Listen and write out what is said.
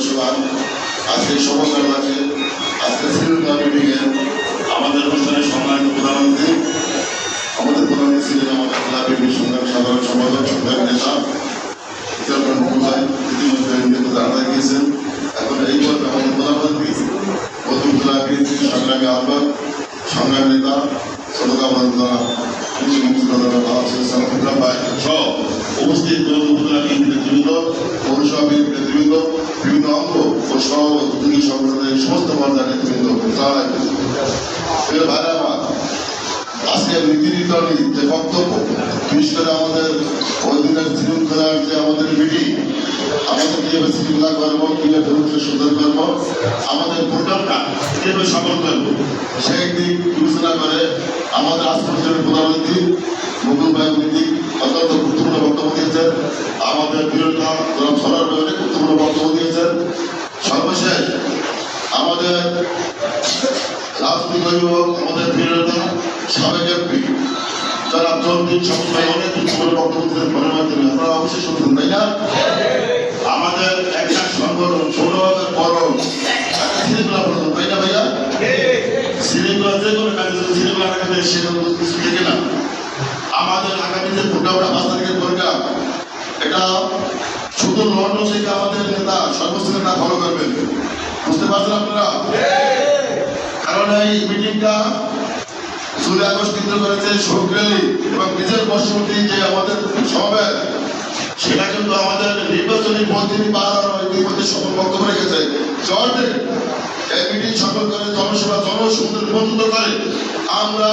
জনসভা আজকে সমকাল আছে আজকে মিটিংয়ে আমাদের অনুষ্ঠানে সম্মানিত প্রধানমন্ত্রী, আমাদের প্রধানমন্ত্রী ছিলেন আমাদের জেলা বিএনপির সংগ্রাম সাধারণ সম্পাদক, সংগ্রামী নেতা সংগ্রামী উপস্থিত নেতৃবৃন্দ পৌরসভা নেতৃবৃন্দ, বিভিন্ন অঙ্গ ও সহ সংগঠনের সমস্ত পর্যায়ের নেতৃবৃন্দ তারা আজকে যে বক্তব্য, বিশেষ করে আমাদের ওই দিনের যে আমাদের মিটিং আমাদের কীভাবে শৃঙ্খলা করব, কীভাবে ভবিষ্যৎ সুন্দর করব, আমাদের ভোটারটা কীভাবে সফল করব সেই দিক বিবেচনা করে আমাদের আজ পর্যন্ত প্রধানমন্ত্রী মুকুল ভাই নীতি অত্যন্ত গুরুত্বপূর্ণ আমাদের বিরোধী জনাব সরার ব্যাপারে গুরুত্বপূর্ণ বক্তব্য দিয়েছেন। সর্বশেষ, আমাদের রাজনীতি অভিভাবক, আমাদের প্রিয়তা সাবেক এমপি, যারা চলতি সময় অনেক গুরুত্বপূর্ণ বক্তব্য মনের মাধ্যমে আপনারা অবশ্যই শুনছেন তাই না? আমাদের একটা সংগঠন ষোলোভাবের বড় শৃঙ্খলা প্রধান, তাই না ভাইয়া? শৃঙ্খলা যে কোনো কাজে শৃঙ্খলা রাখা যায় সেরকম কিছু থেকে না। আমাদের আগামী যে ভোটা ওটা পাঁচ তারিখের প্রোগ্রাম এটা শুধু লন্ডন থেকে আমাদের নেতা সর্বোচ্চ নেতা ফলো করবেন। বুঝতে পারছেন আপনারা? কারণ এই মিটিংটা জুলাই আগস্ট কেন্দ্র করেছে শোক এবং নিজের বর্ষবর্তী যে আমাদের সমাবেশ সেটা কিন্তু আমাদের নির্বাচনী পদ্ধতি পার ইতিমধ্যে সকল বক্তব্য রেখেছে জর্জে এই মিটিং সফল করে জনসভা জনসমুদ্র নিবন্ধিত করে। আমরা